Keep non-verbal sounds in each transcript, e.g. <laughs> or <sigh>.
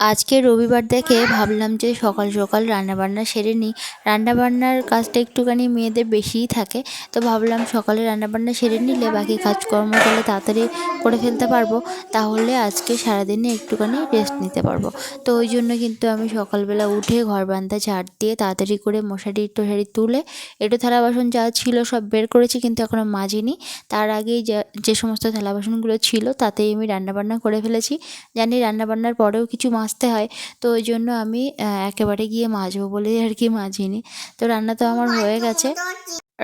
আজকে রবিবার দেখে ভাবলাম যে সকাল সকাল রান্নাবান্না সেরে নিই। রান্নাবান্নার কাজটা একটুখানি মেয়েদের বেশিই থাকে, তো ভাবলাম সকালে রান্নাবান্না সেরে নিলে বাকি কাজকর্ম তাহলে তাড়াতাড়ি করে ফেলতে পারব, তাহলে আজকে সারাদিনে একটুখানি রেস্ট নিতে পারব। তো ওই জন্য কিন্তু আমি সকালবেলা উঠে ঘর বান্ধা ঝাড় দিয়ে তাড়াতাড়ি করে মশারি টশারি তুলে একটু থালা বাসন যা ছিল সব বের করেছি কিন্তু এখনও মাজিনি। তার আগেই যে সমস্ত থালা বাসনগুলো ছিল তাতেই আমি রান্নাবান্না করে ফেলেছি। জানি রান্নাবান্নার পরেও কিছু মাজতে হয়। তো ওই জন্য আমি একেবারে গিয়ে মাজবো বলে আর কি মাজিনি। তো রান্না তো আমার হয়ে গেছে।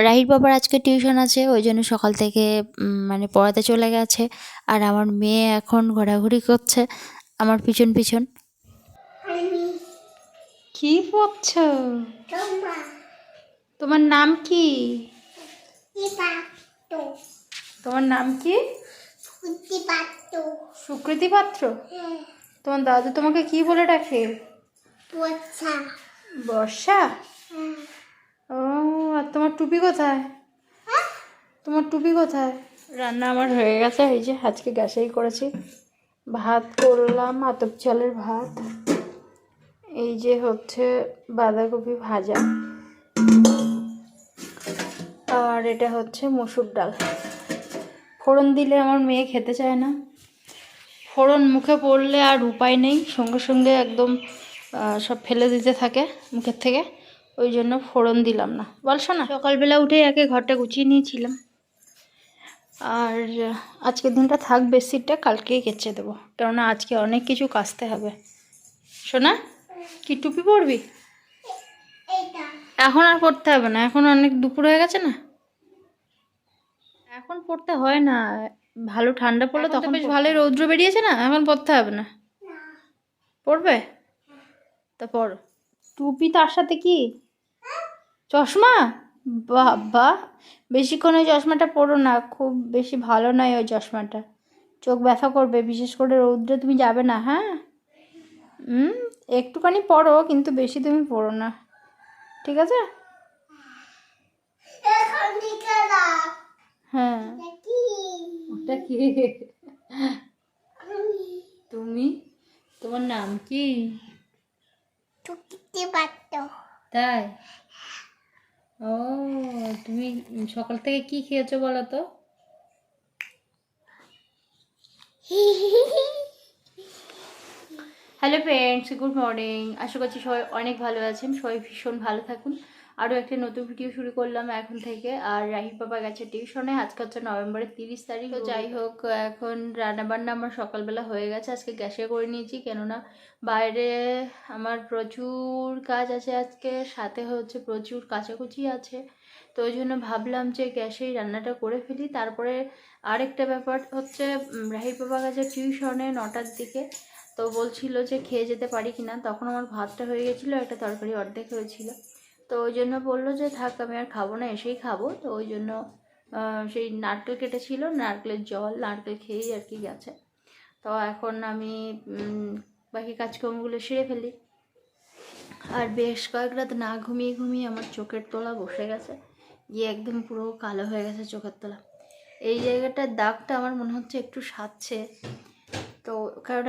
রাহির বাবার আজকে টিউশন আছে ওই জন্য সকাল থেকে মানে পড়াতে চলে গেছে। আর আমার মেয়ে এখন ঘোরাঘুরি করছে আমার পিছন পিছন। কি পড়ছ তোমার নাম কি? তোমার নাম কি? সুকৃতি পাত্র। তোমার দাদু তোমাকে কি বলে ডাকে? বর্ষা। ও আর তোমার টুপি কোথায়? তোমার টুপি কোথায়? রান্না আমার হয়ে গেছে এই যে আজকে গ্যাসেই করেছি। ভাত করলাম আতপ চালের ভাত। এই যে হচ্ছে বাঁধাকপি ভাজা। আর এটা হচ্ছে মসুর ডাল। ফোড়ন দিলে আমার মেয়ে খেতে চায় না। ফোড়ন মুখে পড়লে আর উপায় নেই সঙ্গে সঙ্গে একদম সব ফেলে দিতে থাকে মুখের থেকে ওই জন্য ফোড়ন দিলাম না। বলছো না সকালবেলা উঠে একে ঘরটা গুছিয়ে নিয়েছিলাম। আর আজকের দিনটা থাক বেডশিটটা কালকেই কেচে দেবো কেননা আজকে অনেক কিছু কাচতে হবে। শোনা কি টুপি পরবি? এখন আর পড়তে হবে না এখন অনেক দুপুর হয়ে গেছে না? এখন পড়তে হয় না ভালো ঠান্ডা পড়লে তখন বেশ ভালোই রৌদ্র বেরিয়েছে না? এখন পড়তে হবে না। পড়বে? তা পড়ো। টুপি তার সাথে কি? চশমা? বাবা বেশিক্ষণ ওই চশমাটা পরো না। খুব বেশি ভালো নয় ওই চশমাটা। চোখ ব্যথা করবে বিশেষ করে রৌদ্রে তুমি যাবে না হ্যাঁ? হুম একটুখানি পড়ো কিন্তু বেশি তুমি পড়ো না। ঠিক আছে? হ্যাঁ। ওটা কি? তুমি? তোমার নাম কি? তাই? ও তুমি সকাল থেকে কি খেয়েছো বলো তো? হ্যালো ফ্রেন্ডস গুড মর্নিং আশা করছি সবাই অনেক ভালো আছেন সবাই ভীষণ ভালো থাকুন। আরও একটা নতুন ভিডিও শুরু করলাম এখন থেকে। আর রাহির বাবা গেছে টিউশনে আজকে হচ্ছে নভেম্বরের তিরিশ তারিখ। তো যাই হোক, এখন রান্নাবান্না আমার সকালবেলা হয়ে গেছে, আজকে গ্যাসে করে নিয়েছি। কেননা বাইরে আমার প্রচুর কাজ আছে আজকে, সাথে হচ্ছে প্রচুর কাচাকুচি আছে। তো ওই জন্য ভাবলাম যে গ্যাসেই রান্নাটা করে ফেলি। তারপরে আরেকটা ব্যাপার হচ্ছে রাহির বাবা গেছে টিউশনে নটার দিকে। তো বলছিল যে খেয়ে যেতে পারি কিনা। তখন আমার ভাতটা হয়ে গেছিল, একটা তরকারি অর্ধেক হয়েছিল। তো ওই জন্য বলল যে, থাক, আমি আর খাব না, এসেই খাব। তো ওই জন্য সেই নারকেল কেটেছিল, নারকেলের জল, নারকেল খেয়েই আর কি গেছে। তো এখন আমি বাকি কাজকর্মগুলো সেরে ফেলি। আর বেশ কয়েক রাত না ঘুমিয়ে ঘুমিয়ে আমার চোখের তোলা বসে গেছে। গিয়ে একদম পুরো কালো হয়ে গেছে চোখের তোলা। এই জায়গাটার দাগটা আমার মনে হচ্ছে একটু সাচ্ছে তো, কারণ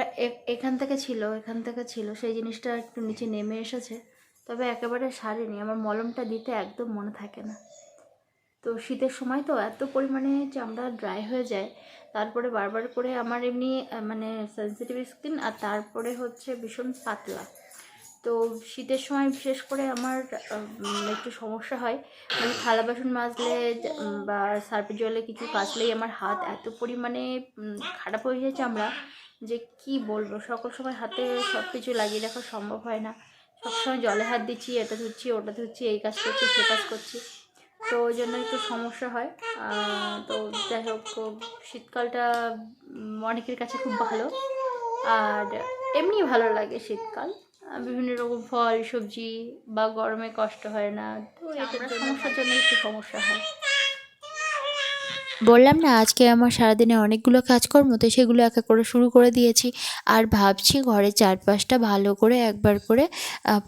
এখান থেকে ছিল, এখান থেকে ছিল, সেই জিনিসটা একটু নিচে নেমে এসেছে। তবে একেবারে সারেনি। আমার মলমটা দিতে একদম মনে থাকে না। তো শীতের সময় তো এত পরিমাণে চামড়া ড্রাই হয়ে যায়, তারপরে বারবার করে আমার এমনি মানে সেন্সিটিভ স্কিন আর তারপরে হচ্ছে ভীষণ পাতলা। তো শীতের সময় বিশেষ করে আমার একটু সমস্যা হয়। মানে থালা বাসন মাজলে বা সার্ফের জলে কিছু কাচলেই আমার হাত এত পরিমাণে খারাপ হয়ে যায় চামড়া যে কি বলব? সকল সময় হাতে সব কিছু লাগিয়ে রাখা সম্ভব হয় না। সবসময় জলে হাত দিচ্ছি এটা ধুচ্ছি ওটা ধুচ্ছি এই কাজ করছি সে কাজ করছি। তো ওই জন্য একটু সমস্যা হয়। তো যাই হোক শীতকালটা অনেকের কাছে খুব ভালো। আর এমনি ভালো লাগে শীতকাল। বিভিন্ন রকম ফল সবজি বা গরমে কষ্ট হয় না। তো এটা সমস্যার জন্য একটু সমস্যা হয়। বললাম না, আজকে আমার সারাদিনে অনেকগুলো কাজকর্ম, তো সেগুলো এক করে শুরু করে দিয়েছি। আর ভাবছি ঘরের চারপাশটা ভালো করে একবার করে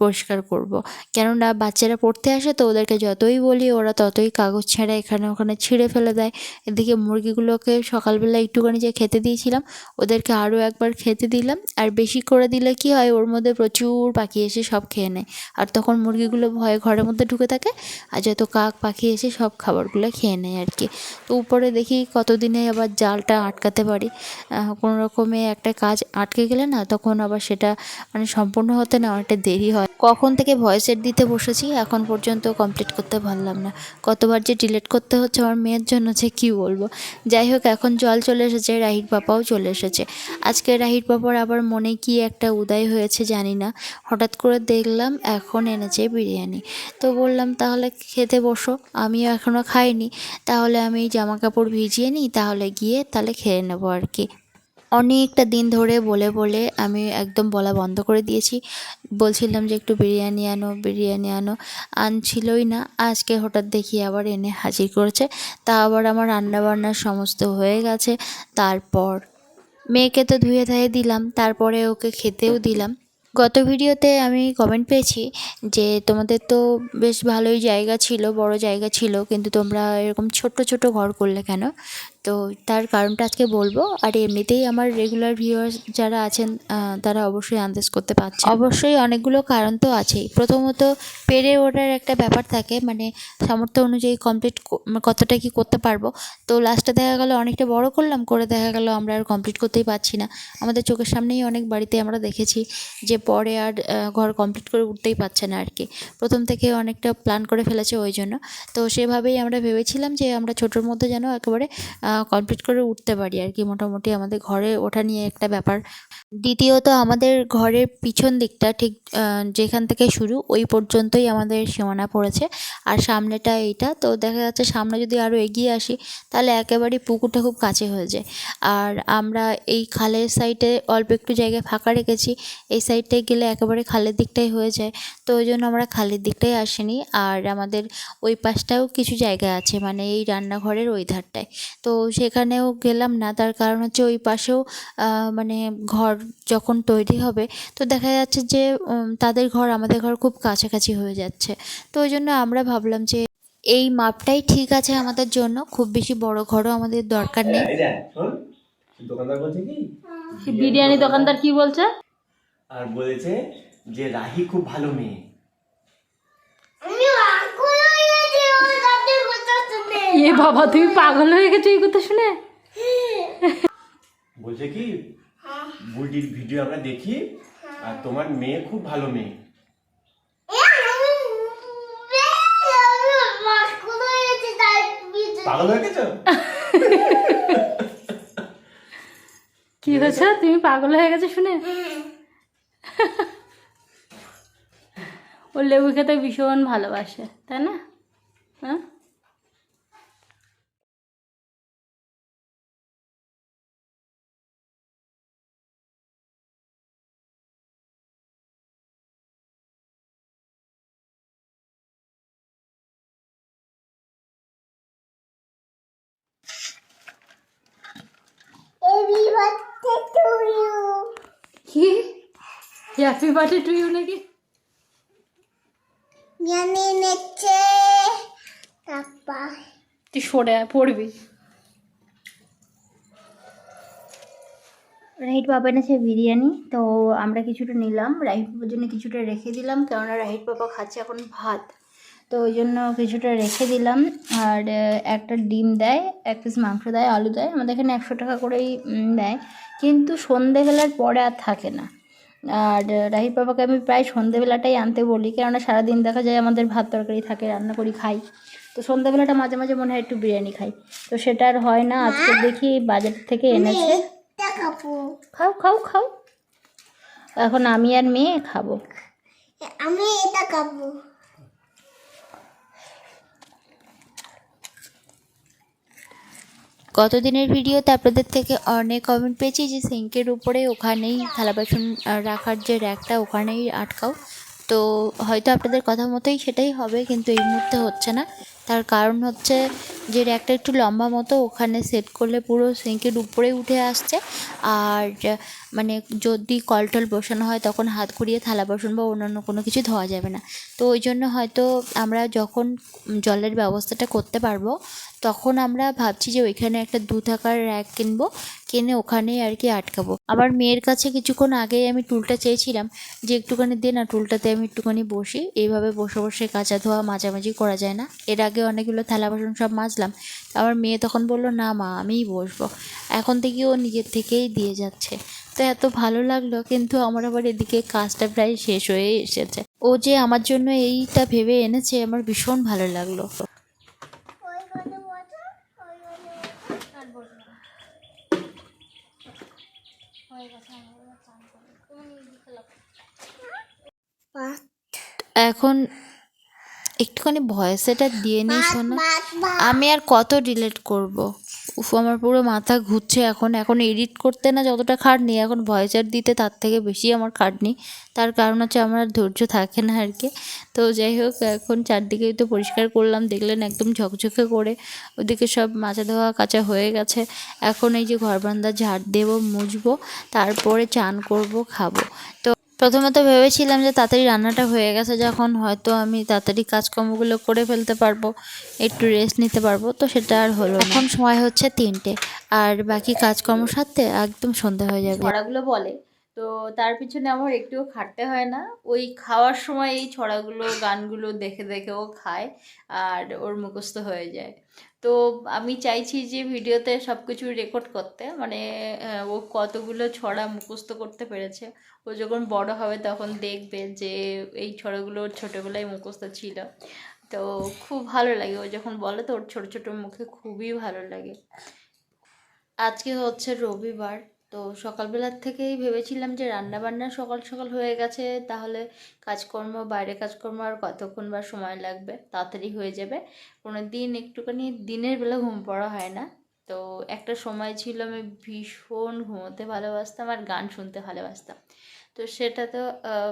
পরিষ্কার করব। কেননা বাচ্চারা পড়তে আসে তো ওদেরকে যতই বলি ওরা ততই কাগজ ছেঁড়া এখানে ওখানে ছিঁড়ে ফেলে দেয়। এদিকে মুরগিগুলোকে সকালবেলা একটুখানি যে খেতে দিয়েছিলাম, ওদেরকে আরও একবার খেতে দিলাম। আর বেশি করে দিলে কি হয়, ওর মধ্যে প্রচুর পাখি এসে সব খেয়ে নেয়। আর তখন মুরগিগুলো ভয়ে ঘরের মধ্যে ঢুকে থাকে, আর যত কাক পাখি এসে সব খাবারগুলো খেয়ে নেয় আর কি। তো উপরে দেখি কতদিনে আবার জালটা আটকাতে পারি। কোনো রকমে একটা কাজ আটকে গেলে না তখন আবার সেটা মানে সম্পূর্ণ হতে না অনেকটা দেরি হয়। কখন থেকে ভয়েসের দিতে বসেছি, এখন পর্যন্ত কমপ্লিট করতে পারলাম না। কতবার যে ডিলেট করতে হচ্ছে আমার মেয়ের জন্য যে কী বলব। যাই হোক, এখন জল চলে এসেছে, রাহির পাপাও চলে এসেছে। আজকে রাহির পাপার আবার মনে কি একটা উদয় হয়েছে জানি না। হঠাৎ করে দেখলাম এখন এনেছে বিরিয়ানি। তো বললাম, তাহলে খেতে বসো, আমিও এখনও খাইনি। তাহলে আমি জামা কাপড় ভিজিয়ে নিই, তাহলে গিয়ে তাহলে খেয়ে নেব আর কি। অনেকটা দিন ধরে বলে বলে আমি একদম বলা বন্ধ করে দিয়েছি। বলছিলাম যে একটু বিরিয়ানি আনো বিরিয়ানি আনো। আনছিলই না, আজকে হঠাৎ দেখি আবার এনে হাজির করেছে। তা আবার আমার রান্নাবান্নার সমস্ত হয়ে গেছে। তারপর মেয়েকে তো ধুয়ে ধায়ে দিলাম, তারপরে ওকে খেতেও দিলাম। গত ভিডিওতে আমি কমেন্ট পেয়েছি যে তোমাদের তো বেশ ভালোই জায়গা ছিল, বড় জায়গা ছিল, কিন্তু তোমরা এরকম ছোট্ট ছোট ঘর করলে কেন? তো তার কারণটা আজকে বলব। আর এমনিতেই আমার রেগুলার ভিউয়ার্স যারা আছেন তারা অবশ্যই আন্দাজ করতে পারছে অবশ্যই অনেকগুলো কারণ তো আছেই। প্রথমত পেরে ওঠার একটা ব্যাপার থাকে মানে সামর্থ্য অনুযায়ী কমপ্লিট কতটা কি করতে পারব। তো লাস্টে দেখা গেলো অনেকটা বড় করলাম, করে দেখা গেলো আমরা আর কমপ্লিট করতেই পারছি না। আমাদের চোখের সামনেই অনেক বাড়িতে আমরা দেখেছি যে পরে আর ঘর কমপ্লিট করে উঠতেই পারছে না আর কি প্রথম থেকে অনেকটা প্ল্যান করে ফেলেছে ওই জন্য। তো সেভাবেই আমরা ভেবেছিলাম যে আমরা ছোটোর মধ্যে যেন একেবারে কমপ্লিট করে উঠতে পারি আর কি মোটামুটি আমাদের ঘরে ওঠা নিয়ে একটা ব্যাপার। দ্বিতীয়ত আমাদের ঘরের পিছন দিকটা ঠিক যেখান থেকে শুরু ওই পর্যন্তই আমাদের সীমানা পড়েছে। আর সামনেটা এইটা, তো দেখা যাচ্ছে সামনে যদি আরও এগিয়ে আসি, তাহলে একেবারেই পুকুরটা খুব কাছে হয়ে যায়। আর আমরা এই খালের সাইডে অল্প একটু জায়গায় ফাঁকা রেখেছি, এই সাইডটায় গেলে একেবারে খালের দিকটাই হয়ে যায়। তো ওই জন্য আমরা খালের দিকটাই আসিনি। আর আমাদের ওই পাশটাও কিছু জায়গা আছে মানে এই রান্নাঘরের ওই ধারটায়। তো সেখানেও গেলাম না। তার কারণ হচ্ছে ওই পাশেও মানে ঘর যখন তৈরি হবে তো দেখা যাচ্ছে যে তাদের ঘর আমাদের ঘর খুব কাছাকাছি হয়ে যাচ্ছে। তো ওই জন্য আমরা ভাবলাম যে এই মাপটাই ঠিক আছে আমাদের জন্য। খুব বেশি বড় ঘরও আমাদের দরকার নেই। এই দোকানদার বলছে কি? বিরিয়ানি দোকানদার কি বলছে? আর বলেছে যে রাহি খুব ভালো মেয়ে। এ বাবা তুমি পাগল হয়ে গেছো এই কথা শুনে? বলছে কি বুডির ভিডিও আমরা দেখি আর তোমার মেয়ে খুব ভালো মেয়ে। পাগল হয়ে গেছো? কি হয়েছে? তুমি পাগল হয়ে গেছো শুনে? ও লেবু খেতে ভীষণ ভালোবাসে তাই না? হ্যাঁ? কি? হ্যাপি বার্থডে টু ইউ নাকি? জানি নেচে তারপর তুই সরে আয়, পড়বি। রাহিট বাবা এনেছে বিরিয়ানি তো আমরা কিছুটা নিলাম। রাহিট বাবার জন্য কিছুটা রেখে দিলাম কেননা রাহিট বাবা খাচ্ছে এখন ভাত। তো ওই জন্য কিছুটা রেখে দিলাম। আর একটা ডিম দেয় এক পিস মাংস দেয় আলু দেয়। আমাদের এখানে একশো টাকা করেই দেয়। কিন্তু সন্ধেবেলার পরে আর থাকে না। আর রাহির বাবাকে আমি প্রায় সন্ধেবেলাটাই আনতে বলি। কেননা সারাদিন দেখা যায় আমাদের ভাত তরকারি থাকে রান্না করি খাই। তো সন্ধেবেলাটা মাঝে মাঝে মনে হয় একটু বিরিয়ানি খাই। তো সেটা আর হয় না। আজকে দেখি বাজার থেকে এনেছে। খাও খাও খাও। এখন আমি আর মেয়ে খাব। আমি এটা খাব। গত দিনের ভিডিওতে আপনাদের থেকে অনেক কমেন্ট পেয়েছি যে সিঙ্কের উপরে ওখানেই থালা বাসন রাখার যে র্যাকটা ওখানেই আটকাও। তো হয়তো আপনাদের কথা মতোই সেটাই হবে, কিন্তু এই মুহূর্তে হচ্ছে না। তার কারণ হচ্ছে যে র্যাকটা একটু লম্বা মতো, ওখানে সেট করলে পুরো সিঙ্কের উপরে উঠে আসছে। আর মানে যদি কল টল বসানো হয়, তখন হাত ঘুরিয়ে থালা বাসন বা অন্যান্য কোনো কিছু ধোয়া যাবে না। তো ওই জন্য হয়তো আমরা যখন জলের ব্যবস্থাটা করতে পারব তখন আমরা ভাবছি যে ওইখানে একটা দু থাকার র্যাক কিনবো, কিনে ওখানেই আর কি আটকাবো। আমার মেয়ের কাছে কিছুক্ষণ আগেই আমি টুলটা চেয়েছিলাম যে একটুখানি দে না, টুলটাতে আমি একটুখানি বসি। এইভাবে বসে বসে কাঁচা ধোয়া মাঝামাঝি করা যায় না। এর আগে অনেকগুলো থালা বাসন সব মাজলাম। আমার মেয়ে তখন বলল, না মা, আমিই বসবো। এখন থেকে ও নিজের থেকেই দিয়ে যাচ্ছে। তো এত ভালো লাগল, কিন্তু আমার আবার এদিকে কাজটা প্রায় শেষ হয়ে এসেছে। ও যে আমার জন্য এইটা ভেবে এনেছে, আমার ভীষণ ভালো লাগল ওই ঘরে বসো ওই ঘরে বসো ভাত এখন একটুখানি ভয়েস এটা দিয়ে নিই শোনো। আমি আর কত ডিলেট করব? উফ, আমার পুরো মাথা ঘুরছে এখন। এখন এডিট করতে না যতটা খাটনি এখন ভয়েসার দিতে তার থেকে বেশি আমার খাটনি তার কারণ হচ্ছে আমার ধৈর্য থাকে না আর কি। তো যাই হোক, এখন চারদিকেই তো পরিষ্কার করলাম, দেখলেন একদম ঝকঝকে করে। ওদিকে সব মাজা ধোয়া কাচা হয়ে গেছে। এখন এই যে ঘর বারান্দা ঝাড় দেবো, মুছবো, তারপরে চান করব, খাব। তো প্রথমে তো ভেবেছিলাম যে তাড়াতাড়ি রান্নাটা হয়ে গেছে যখন হয়তো আমি তাড়াতাড়ি কাজকর্মগুলো করে ফেলতে পারব একটু রেস্ট নিতে পারব তো সেটা আর হলো এখন সময় হচ্ছে তিনটে আর বাকি কাজকর্ম সারতে একদম সন্ধে হয়ে যাবে। ছড়াগুলো বলে তো তার পিছনে আমার একটুও খাটতে হয় না। ওই খাওয়ার সময় এই ছড়াগুলো গানগুলো দেখে দেখে ও খায় আর ওর মুখস্থ হয়ে যায়। তো আমি চাইছি যে ভিডিওতে সব কিছু রেকর্ড করতে। মানে ও কতগুলো ছড়া মুখস্থ করতে পেরেছে। ও যখন বড় হবে তখন দেখবে যে এই ছড়াগুলো ছোটোবেলায় মুখস্থ ছিল। তো খুব ভালো লাগে। ও যখন বলে তো ওর ছোটো ছোটো মুখে খুবই ভালো লাগে। আজকে হচ্ছে রবিবার। তো সকালবেলার থেকেই ভেবেছিলাম যে রান্না বান্না সকাল সকাল হয়ে গেছে, তাহলে কাজকর্ম, বাইরে কাজকর্ম আর কতক্ষণ বা সময় লাগবে, তাড়াতাড়ি হয়ে যাবে। কোনো দিন একটুখানি দিনের বেলা ঘুম পড়া হয় না। তো একটা সময় ছিল আমি ভীষণ ঘুমোতে ভালোবাসতাম আর গান শুনতে ভালোবাসতাম। তো সেটা তো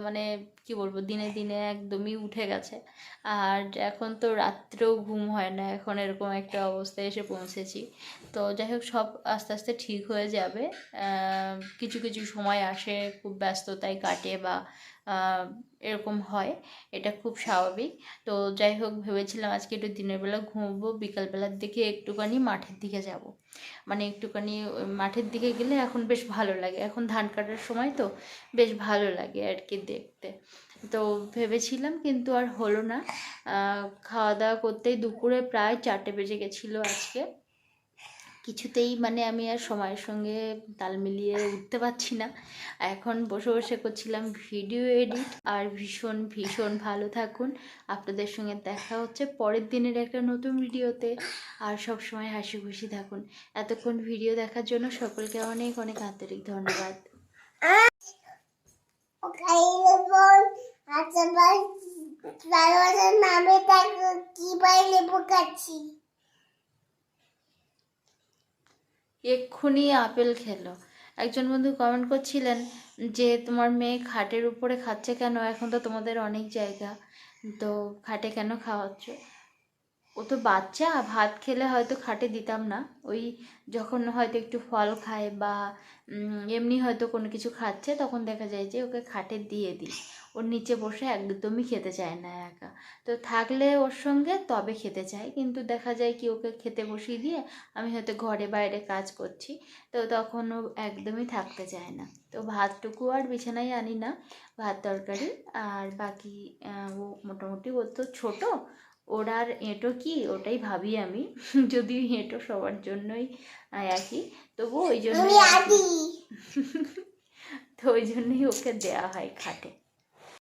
মানে কি বলব, দিনে দিনে একদমই উঠে গেছে। আর এখন তো রাত্রেও ঘুম হয় না, এখন এরকম একটা অবস্থায় এসে পৌঁছেছি। তো যাই হোক, সব আস্তে আস্তে ঠিক হয়ে যাবে। কিছু কিছু সময় আসে, খুব ব্যস্ততায় কাটে বা এরকম হয়। এটা খুব স্বাভাবিক। তো যাই হোক, ভেবেছিলাম আজকে একটু দিনের বেলা ঘুমবো, বিকালবেলার দিকে একটুখানি মাঠের দিকে যাব। মানে একটুখানি মাঠের দিকে গেলে এখন বেশ ভালো লাগে। এখন ধান কাটার সময় তো বেশ ভালো লাগে আর কি দেখতে। তো ভেবেছিলাম কিন্তু আর হলো না। খাওয়া দাওয়া করতেই দুপুরে প্রায় চারটে বেজে গেছিল আজকে। কিছুতেই মানে আমি আর সময়ের সঙ্গে তাল মিলিয়ে উঠতে পারছি না। এখন বসে বসে করছিলাম ভিডিও এডিট। আর ভীষণ ভীষণ ভালো থাকুন। আপনাদের সঙ্গে দেখা হচ্ছে পরের দিনের একটা নতুন ভিডিওতে। আর সব সময় হাসি খুশি থাকুন। এতক্ষণ ভিডিও দেখার জন্য সকলকে অনেক অনেক আন্তরিক ধন্যবাদ। আচ্ছা নামে তাকে কি পাইলে বোকাচ্ছি এক্ষুনি আপেল খেলো। একজন বন্ধু কমেন্ট করছিলেন যে, তোমার মেয়ে খাটের উপরে খাচ্ছে কেন? এখন তো তোমাদের অনেক জায়গা। তো খাটে কেন খাওয়াচ্ছ? ও তো বাচ্চা, ভাত খেলে হয়তো খাটে দিতাম না। ওই যখন হয়তো একটু ফল খায় বা এমনি হয়তো কোনো কিছু খাচ্ছে, তখন দেখা যায় যে, ওকে খাটে দিয়ে দিই। ওর নিচে বসে একদমই খেতে চায় না একা। তো থাকলে ওর সঙ্গে তবে খেতে চায়। কিন্তু দেখা যায় কি ওকে খেতে বসিয়ে দিয়ে আমি হয়তো ঘরে বাইরে কাজ করছি তো তখন ও একদমই থাকতে চায় না। তো ভাতটুকু আর বিছানায় আনি না ভাত তরকারি। আর বাকি ও মোটামুটি ও তো ছোটো ওর আর এঁটো কি? ওটাই ভাবি আমি। <laughs> যদিও এঁটো সবার জন্যই একই। তবু ওই আদি। <laughs> তো ওই জন্যই ওকে দেওয়া হয় খাটে।